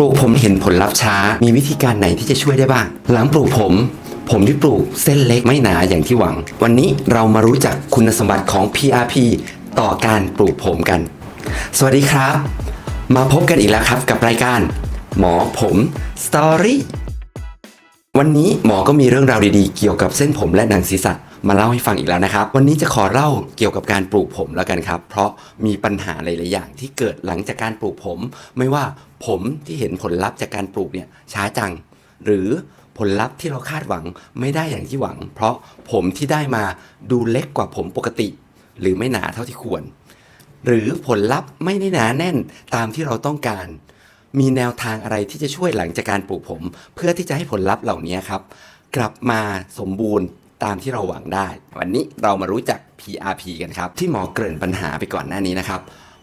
ปลูกผมเห็นผลลัพธ์ช้า มีวิธีการไหนที่จะช่วยได้บ้าง หลังปลูกผม ผมที่ปลูกเส้นเล็กไม่หนาอย่างที่หวัง วันนี้เรามารู้จักคุณสมบัติของ PRP ต่อการปลูกผมกัน สวัสดีครับ มาพบกันอีกแล้วครับกับรายการ หมอผมสตอรี่วันนี้หมอก็มีเรื่องราวดีๆ เกี่ยวกับเส้นผมและหนังศีรษะ มาเล่าให้ฟังอีกแล้วนะครับ วันนี้จะขอเล่าเกี่ยวกับการปลูกผมแล้วกันครับ เพราะมีปัญหาหลายๆอย่างที่เกิดหลังจากการปลูกผม ไม่ว่าผมที่เห็นผลลัพธ์จากการปลูกเนี่ยช้าจัง หรือผลลัพธ์ที่เราคาดหวังไม่ได้อย่างที่หวัง เพราะผมที่ได้มาดูเล็กกว่าผมปกติ หรือไม่หนาเท่าที่ควร หรือผลลัพธ์ไม่ได้หนาแน่นตามที่เราต้องการ มีแนวทางอะไรที่จะช่วยหลังจากการปลูกผม เพื่อที่จะให้ผลลัพธ์เหล่านี้ครับ กลับมาสมบูรณ์ ตามที่เราหวังได้ วันนี้เรามารู้จัก PRP กันครับ ที่หมอเกริ่นปัญหาไปก่อนหน้านี้นะครับ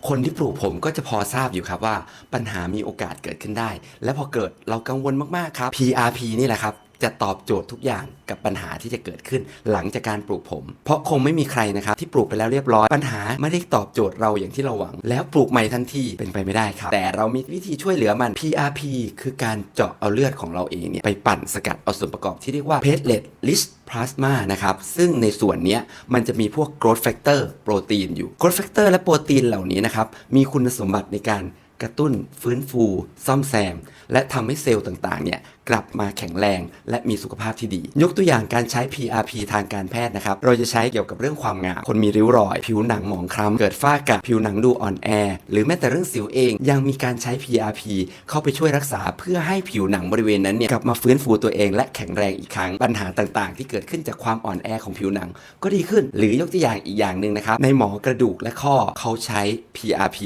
คนที่ปลูกผมก็จะพอทราบอยู่ครับว่าปัญหามีโอกาสเกิดขึ้นได้ และพอเกิดเรากังวลมากๆครับ PRP นี่แหละครับ จะตอบโจทย์ทุกอย่างกับปัญหาที่จะเกิดขึ้นหลังจากการปลูกผม เพราะคงไม่มีใครนะครับที่ปลูกไปแล้วเรียบร้อยปัญหาไม่ได้ตอบโจทย์เราอย่างที่เราหวัง แล้วปลูกใหม่ทันทีเป็นไปไม่ได้ครับ แต่เรามีวิธีช่วยเหลือมัน PRP คือการเจาะเอาเลือดของเราเองเนี่ยไปปั่นสกัดเอาส่วนประกอบที่เรียกว่า platelet rich plasma นะครับซึ่งในส่วนนี้มันจะมีพวก growth factor โปรตีนอยู่ growth factor และโปรตีนเหล่านี้นะครับมีคุณสมบัติในการ กระตุ้นฟื้นฟู ซ่อมแซม และทำให้เซลล์ต่างๆเนี่ยกลับมาแข็งแรงและมีสุขภาพที่ดี ยกตัวอย่างการใช้ PRP ทางการแพทย์นะครับ เราจะใช้เกี่ยวกับเรื่องความงาม คนมีริ้วรอย ผิวหนังหมองคล้ำ เกิดฝ้ากระผิวหนังดูอ่อนแอ หรือแม้แต่เรื่องสิวเอง ยังมีการใช้ PRP เข้าไปช่วยรักษาเพื่อให้ผิวหนังบริเวณนั้นเนี่ยกลับมาฟื้นฟูตัวเองและแข็งแรงอีกครั้ง ปัญหาต่างๆ ที่เกิดขึ้นจากความอ่อนแอของผิวหนัง ก็ดีขึ้น หรือยกตัวอย่างอีกอย่างหนึ่งนะครับ ในหมอกระดูกและข้อเขาใช้ PRP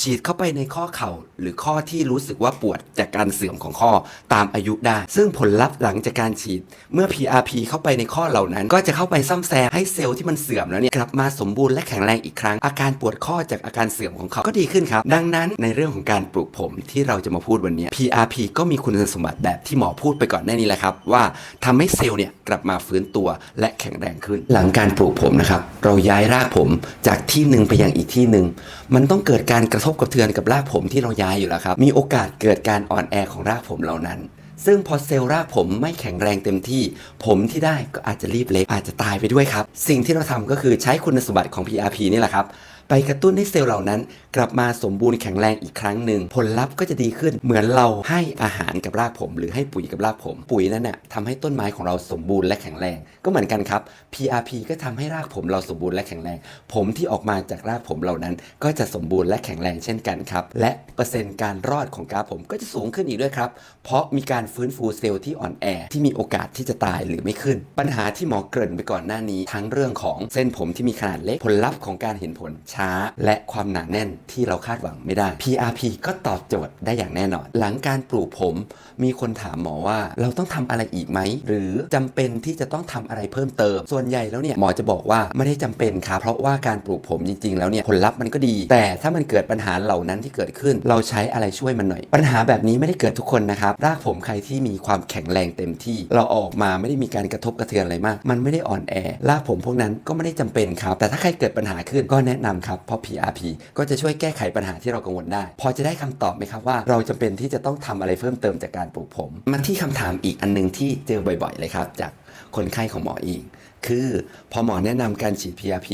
ฉีดเข้าไปในข้อเข่าหรือข้อที่รู้สึกว่าปวดจากการเสื่อมของข้อตามอายุได้ ซึ่งผลลัพธ์หลังจากการฉีด เมื่อ PRP เข้าไปในข้อเหล่านั้น ก็จะเข้าไปซ่อมแซมให้เซลล์ที่มันเสื่อมแล้วเนี่ยกลับมาสมบูรณ์และแข็งแรงอีกครั้ง อาการปวดข้อจากอาการเสื่อมของเขาก็ดีขึ้นครับ ดังนั้นในเรื่องของการปลูกผมที่เราจะมาพูดวันนี้ PRP ก็มีคุณสมบัติแบบที่หมอพูดไปก่อนหน้านี้แหละครับว่าทำให้เซลล์เนี่ยกลับมาฟื้นตัว และ แข็งแรงขึ้น หลังการปลูกผมนะครับ เราย้ายรากผมจากที่หนึ่งไปยังอีกที่หนึ่งมันต้องเกิดการกระทบกระเทือนกับรากผมที่เราย้ายอยู่แล้วครับ มีโอกาสเกิดการอ่อนแอของรากผมเหล่านั้น ซึ่งพอเซลล์รากผมไม่แข็งแรงเต็มที่ ผมที่ได้ก็อาจจะรีบเล็กอาจจะตายไปด้วยครับ สิ่งที่เราทำก็คือใช้คุณสมบัติของ PRP นี่แหละครับ ไปกระตุ้นให้เซลล์เหล่านั้น กลับมาสมบูรณ์แข็งแรงอีกครั้งหนึ่งผลลัพธ์ก็จะดีขึ้นเหมือนเราให้อาหารกับรากผม หรือให้ปุ๋ยกับรากผม ปุ๋ยนั่นน่ะทำให้ต้นไม้ของเราสมบูรณ์และแข็งแรง ก็เหมือนกันครับ PRP ก็ทำให้รากผมเราสมบูรณ์และแข็งแรง ผมที่ออกมาจากรากผมเหล่านั้น ก็จะสมบูรณ์และแข็งแรงเช่นกันครับและเปอร์เซ็นต์การรอดของกราฟผมก็จะสูงขึ้นอีกด้วยครับเพราะมีการฟื้นฟูเซลล์ที่อ่อนแอที่มีโอกาสที่จะตายหรือไม่ขึ้น ปัญหาที่หมอเกริ่นไปก่อนหน้านี้ ทั้งเรื่องของเส้นผมที่มีขนาดเล็กผลลัพธ์ของการเห็นผลชา และความหนาแน่นที่เราคาดหวังไม่ได้ PRP ก็ตอบโจทย์ได้อย่างแน่นอน หลังการปลูกผมมีคนถามหมอว่าเราต้องทำอะไรอีกไหม หรือจำเป็นที่จะต้องทำอะไรเพิ่มเติม ส่วนใหญ่แล้วเนี่ยหมอจะบอกว่าไม่ได้จำเป็นครับเพราะว่าการปลูกผมจริง ๆ แล้วเนี่ยผลลัพธ์มันก็ดี แต่ถ้ามันเกิดปัญหาเหล่านั้นที่เกิดขึ้น เราใช้อะไรช่วยมันหน่อย ปัญหาแบบนี้ไม่ได้เกิดทุกคนนะครับรากผมใครที่มีความแข็งแรงเต็มที่ เราออกมาไม่ได้มีการกระทบกระเทือนอะไรมาก มันไม่ได้อ่อนแอรากผมพวกนั้นก็ไม่ได้จำเป็นครับแต่ถ้าใครเกิดปัญหาขึ้นก็แนะนำครับเพราะ PRP ก็จะช่วยแก้ไขปัญหาที่เรากังวลได้ พอจะได้คำตอบไหมครับว่า เราจำเป็นที่จะต้องทำอะไรเพิ่มเติมจากการปลูกผม มาที่คำถามอีกอันหนึงที่เจอบ่อยๆ เลยครับ จากคนไข้ของหมอเองคือพอหมอแนะนำการฉีด PRP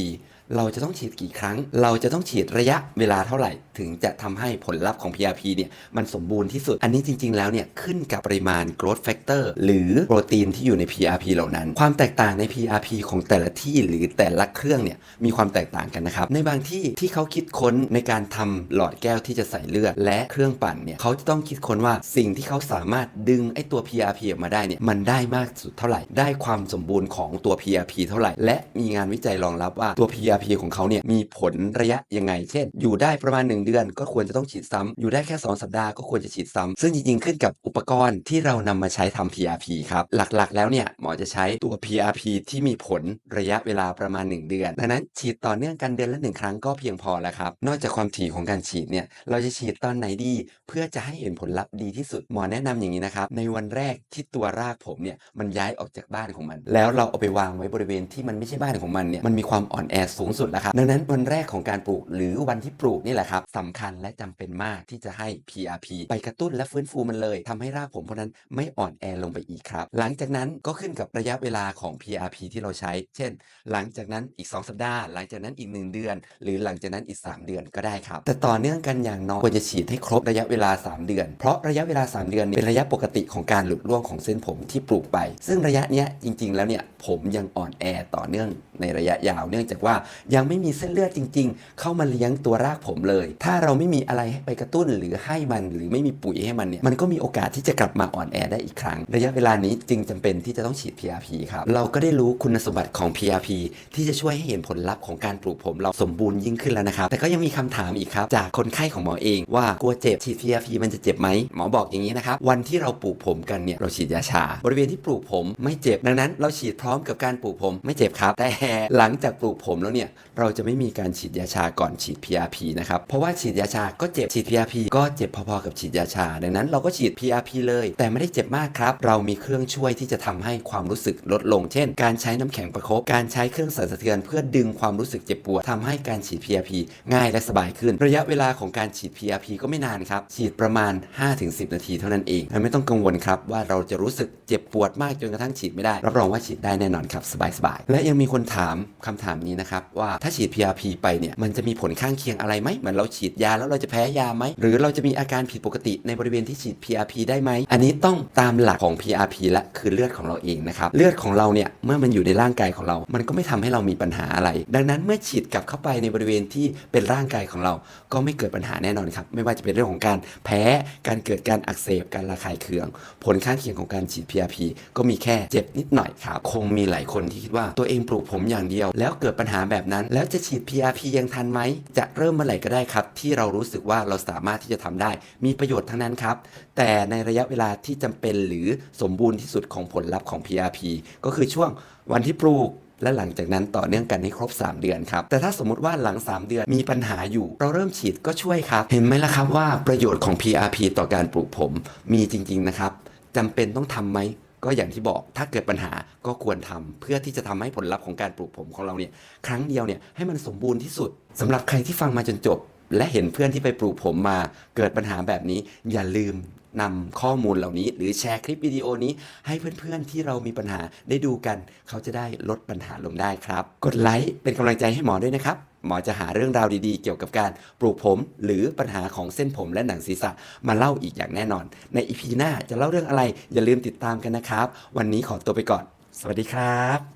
เราจะต้องฉีดกี่ครั้ง เราจะต้องฉีดระยะเวลาเท่าไหร่ ถึงจะทำให้ผลลัพธ์ของ PRP เนี่ยมันสมบูรณ์ที่สุด อันนี้จริง ๆ แล้วเนี่ยขึ้นกับปริมาณ growth factor หรือโปรตีนที่อยู่ใน PRP เหล่านั้น ความแตกต่างใน PRP ของแต่ละที่หรือแต่ละเครื่องเนี่ยมีความแตกต่างกันนะครับ ในบางที่ที่เขาคิดค้นในการทำหลอดแก้วที่จะใส่เลือด และเครื่องปั่นเนี่ยเขาจะต้องคิดค้นว่าสิ่งที่เขาสามารถดึงไอ้ตัว PRP ออกมาได้เนี่ยมันได้มากสุดเท่าไหร่ ได้ความสมบูรณ์ของตัว PRP เท่าไหร่ และมีงานวิจัยรองรับว่าตัว PRP ของเขาเนี่ยมีผลระยะยังไง เช่น อยู่ได้ประมาณ 1 เดือน ก็ควรจะต้องฉีดซ้ำอยู่ได้แค่ 2 สัปดาห์ก็ควรจะฉีดซ้ำซึ่งจริงๆขึ้นกับอุปกรณ์ที่เรานำมาใช้ทำ PRP ครับ หลักๆ แล้วเนี่ยหมอจะใช้ตัว PRP ที่มีผลระยะเวลาประมาณ 1 เดือน ดังนั้นฉีดต่อเนื่องกันเดือนละหนึ่งครั้งก็เพียงพอแล้วครับ นอกจากความถี่ของการฉีดเนี่ยเราจะฉีดตอนไหนดี เพื่อจะให้เห็นผลลัพธ์ดีที่สุด หมอแนะนำอย่างนี้นะครับในวันแรกที่ตัวรากผมเนี่ยมันย้ายออกจากบ้านของมัน แล้วเราเอาไปวางไว้บริเวณที่มันไม่ใช่บ้านของมันเนี่ยมันมีความอ่อนแอสูงสูงสุดแล้วครับ ดังนั้นวันแรกของการปลูกหรือวันที่ปลูกนี่แหละครับสำคัญและจำเป็นมากที่จะให้ PRP ไปกระตุ้นและฟื้นฟูมันเลยทำให้รากผมพวกนั้นไม่อ่อนแอลงไปอีกครับ หลังจากนั้นก็ขึ้นกับระยะเวลาของ PRP ที่เราใช้ เช่น หลังจากนั้นอีก 2 สัปดาห์ หลังจากนั้นอีก 1 เดือน หรือหลังจากนั้นอีก 3 เดือนก็ได้ครับ แต่ต่อเนื่องกันอย่างน้อยควรจะฉีดให้ครบระยะเวลา 3 เดือน เพราะระยะเวลา 3 เดือนเนี่ยเป็นระยะปกติของการหลุดร่วงของเส้นผมที่ปลูกไป ซึ่งระยะเนี้ยจริง ๆ แล้วเนี่ยผมยังอ่อนแอต่อเนื่องในระยะยาว เนื่องจากว่ายังไม่มีเส้นเลือดจริง ๆ เข้ามาเลี้ยงตัวรากผมเลย ถ้าเราไม่มีอะไรให้ไปกระตุ้นหรือให้มันหรือไม่มีปุ๋ยให้มันเนี่ยมันก็มีโอกาสที่จะกลับมาอ่อนแอได้อีกครั้ง ระยะเวลานี้จึงจำเป็นที่จะต้องฉีด PRP ครับเราก็ได้รู้คุณสมบัติของ PRP ที่จะช่วยให้เห็นผลลัพธ์ของการปลูกผมเราสมบูรณ์ยิ่งขึ้นแล้วนะครับแต่ก็ยังมีคำถามอีกครับจากคนไข้ของหมอเอง ว่ากลัวเจ็บฉีด PRP มันจะเจ็บไหมหมอบอกอย่างนี้นะครับวันที่เราปลูกผมกันเนี่ยเราฉีดยาชา บริเวณที่ปลูกผมไม่เจ็บดังนั้น เราฉีดพร้อมกับการปลูกผมไม่เจ็บครับ แต่หลังจากปลูกผมแล้วเนี่ยเราจะไม่มีการฉีดยาชาก่อนฉีด PRP นะครับ เพราะว่าฉีดยาชาก็เจ็บฉีด PRP ก็เจ็บพอๆกับฉีดยาชา ดังนั้นเราก็ฉีด PRP เลย แต่ไม่ได้เจ็บมากครับ เรามีเครื่องช่วยที่จะทำให้ความรู้สึกลดลง เช่น การใช้น้ำแข็งประคบการใช้เครื่องสั่นสะเทือนเพื่อดึงความรู้สึกเจ็บปวดทำให้การฉีด PRP ง่ายและสบายขึ้น ระยะเวลาของการฉีด PRP ก็ไม่นานครับ ฉีดประมาณ 5-10 นาทีเท่านั้นเองไม่ต้องกังวลครับว่าเราจะรู้สึกเจ็บปวดมากจนกระทั่งฉีดไม่ได้ รับรองว่าฉีดได้แน่นอนครับสบายๆและยังมีคนถามคำถามนี้นะครับว่าถ้าฉีด PRP ไปเนี่ยมันจะมีผลข้างเคียงอะไรไหมเหมือนเราฉีดยาแล้วเราจะแพ้ยาไหมหรือเราจะมีอาการผิดปกติในบริเวณที่ฉีด PRP ได้ไหมอันนี้ต้องตามหลักของ PRP และคือเลือดของเราเองนะครับเลือดของเราเนี่ยเมื่อมันอยู่ในร่างกายของเรา มันก็ไม่ทำให้เรามีปัญหาอะไร ดังนั้นเมื่อฉีดกลับเข้าไปในบริเวณที่เป็นร่างกายของเรา ก็ไม่เกิดปัญหาแน่นอนครับไม่ว่าจะเป็นเรื่องของการแพ้การเกิดการอักเสบการระคายเคือง ผลข้างเคียงของการฉีด PRP ก็มีแค่เจ็บนิดหน่อยครับคงมีหลายคนที่คิดว่าตัวเองปลูกผมอย่างเดียว แล้วเกิดปัญหาแบบนั้น แล้วจะฉีด PRP ยังทันไหม จะเริ่มเมื่อไหร่ก็ได้ครับ ที่เรารู้สึกว่าเราสามารถที่จะทำได้ มีประโยชน์ทั้งนั้นครับ แต่ในระยะเวลาที่จำเป็นหรือสมบูรณ์ที่สุดของผลลัพธ์ของ PRP ก็คือช่วงวันที่ปลูกและหลังจากนั้นต่อเนื่องกันให้ครบ 3 เดือนครับ แต่ถ้าสมมติว่าหลัง 3 เดือนมีปัญหาอยู่ เราเริ่มฉีดก็ช่วยครับ เห็นไหมล่ะครับว่าประโยชน์ของ PRP ต่อการปลูกผมมีจริง ๆ นะครับจำเป็นต้องทำไหม ก็อย่างที่บอกถ้าเกิดปัญหาก็ควรทำเพื่อที่จะทำให้ผลลัพธ์ของการปลูกผมของเราเนี่ยครั้งเดียวเนี่ยให้มันสมบูรณ์ที่สุดสำหรับใครที่ฟังมาจนจบ และเห็นเพื่อนที่ไปปลูกผมมาเกิดปัญหาแบบนี้ อย่าลืมนำข้อมูลเหล่านี้ หรือแชร์คลิปวิดีโอนี้ ให้เพื่อนๆที่เรามีปัญหาได้ดูกัน เขาจะได้ลดปัญหาลงได้ครับ กดไลค์เป็นกำลังใจให้หมอด้วยนะครับ หมอจะหาเรื่องราวดีๆ เกี่ยวกับการปลูกผม หรือปัญหาของเส้นผมและหนังศีรษะมาเล่าอีกอย่างแน่นอน ในอีพีหน้าจะเล่าเรื่องอะไรอย่าลืมติดตามกันนะครับ วันนี้ขอตัวไปก่อน สวัสดีครับ